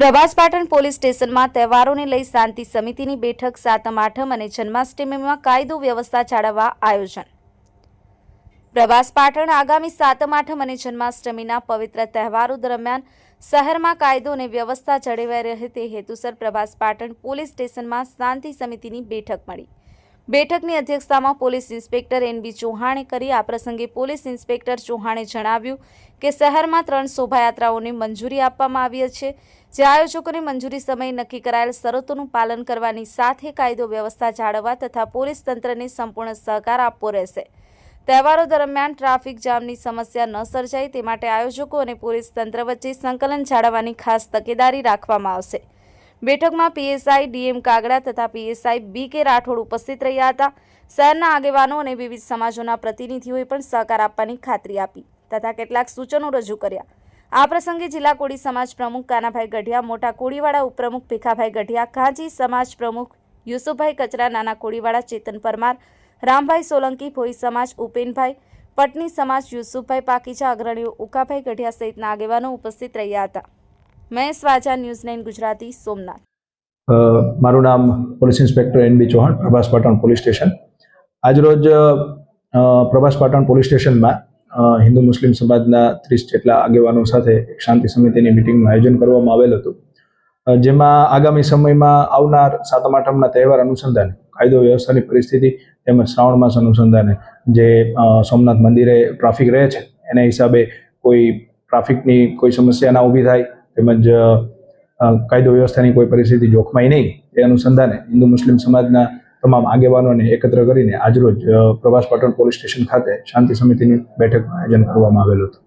Prabhas Patan police સ્ટેશનમાં તહેવારોને લઈ શાંતિ સમિતિની બેઠક સાતમ, આઠમ અને જન્માષ્ટમીમાં કાયદો વ્યવસ્થા જાળવવા આયોજન. પ્રભાસ પાટણ આગામી સાતમ, આઠમ અને જન્માષ્ટમીના પવિત્ર તહેવારો દરમિયાન શહેરમાં કાયદો અને વ્યવસ્થા જળવાઈ રહે તે હેતુસર પ્રભાસ પાટણ પોલીસ સ્ટેશનમાં શાંતિ સમિતિની બેઠક મળી. બેઠકની અધ્યક્ષતામાં પોલીસ ઇન્સ્પેક્ટર એન બી ચૌહાણે કરી. આ પ્રસંગે પોલીસ ઇન્સ્પેક્ટર ચૌહાણે જણાવ્યું કે શહેરમાં ત્રણ શોભાયાત્રાઓને મંજૂરી આપવામાં આવી છે. જે આયોજકોને મંજૂરી સમયે નક્કી કરાયેલ શરતોનું પાલન કરવાની સાથે કાયદો વ્યવસ્થા જાળવવા તથા પોલીસ તંત્રને સંપૂર્ણ સહકાર આપવો રહેશે. તહેવારો દરમિયાન ટ્રાફિક જામની સમસ્યા ન સર્જાય તે માટે આયોજકો અને પોલીસ તંત્ર વચ્ચે સંકલન જાળવવાની ખાસ તકેદારી રાખવામાં આવશે. બેઠકમાં પીએસઆઈ ડીએમ કાગડા તથા પીએસઆઈ બી કે રાઠોડ ઉપસ્થિત રહ્યા હતા. શહેરના આગેવાનો અને વિવિધ સમાજોના પ્રતિનિધિઓએ પણ સહકાર આપવાની ખાતરી આપી તથા કેટલાક સૂચનો રજૂ કર્યા. આ પ્રસંગે જિલ્લા કોળી સમાજ પ્રમુખ કાનાભાઈ ગઢિયા, મોટા કોળીવાડા ઉપપ્રમુખ ભીખાભાઈ ગઢિયા ખાંચી સમાજ પ્રમુખ યુસુફભાઈ કચરા, નાના કોળીવાડા ચેતન પરમાર, રામભાઈ સોલંકી, ભોઈ સમાજ ઉપેનભાઈ, પટની સમાજ યુસુફભાઈ પાકીચા અગ્રણીઓ ઉકાભાઈ ગઢિયા સહિતના આગેવાનો ઉપસ્થિત રહ્યા હતા. Mahesh Vaja, news nine Gujarati, Somnath. મારું નામ police inspector N B Chauhan, Prabhas Patan police station. આજરોજ પ્રભાસ પાટણ પોલીસ સ્ટેશનમાં હિન્દુ મુસ્લિમ સમાજના ત્રીસ જેટલા આગેવાનો સાથે એક શાંતિ સમિતિની મિટિંગનું આયોજન કરવામાં આવેલ હતું. જેમાં આગામી સમયમાં આવનાર સાતમ આઠમના તહેવાર અનુસંધાને, કાયદો વ્યવસ્થાની પરિસ્થિતિ તેમજ શ્રાવણ માસ અનુસંધાને જે સોમનાથ મંદિરે ટ્રાફિક રહે છે, એના હિસાબે કોઈ ટ્રાફિકની કોઈ સમસ્યા ના ઊભી થાય તેમજ કાયદો વ્યવસ્થાની કોઈ પરિસ્થિતિ જોખમાય નહીં, એ અનુસંધાને હિન્દુ મુસ્લિમ સમાજના તમામ આગેવાનોને એકત્ર કરીને આજરોજ પ્રભાસ પાટણ પોલીસ સ્ટેશન ખાતે શાંતિ સમિતિની બેઠકનું આયોજન કરવામાં આવેલું હતું.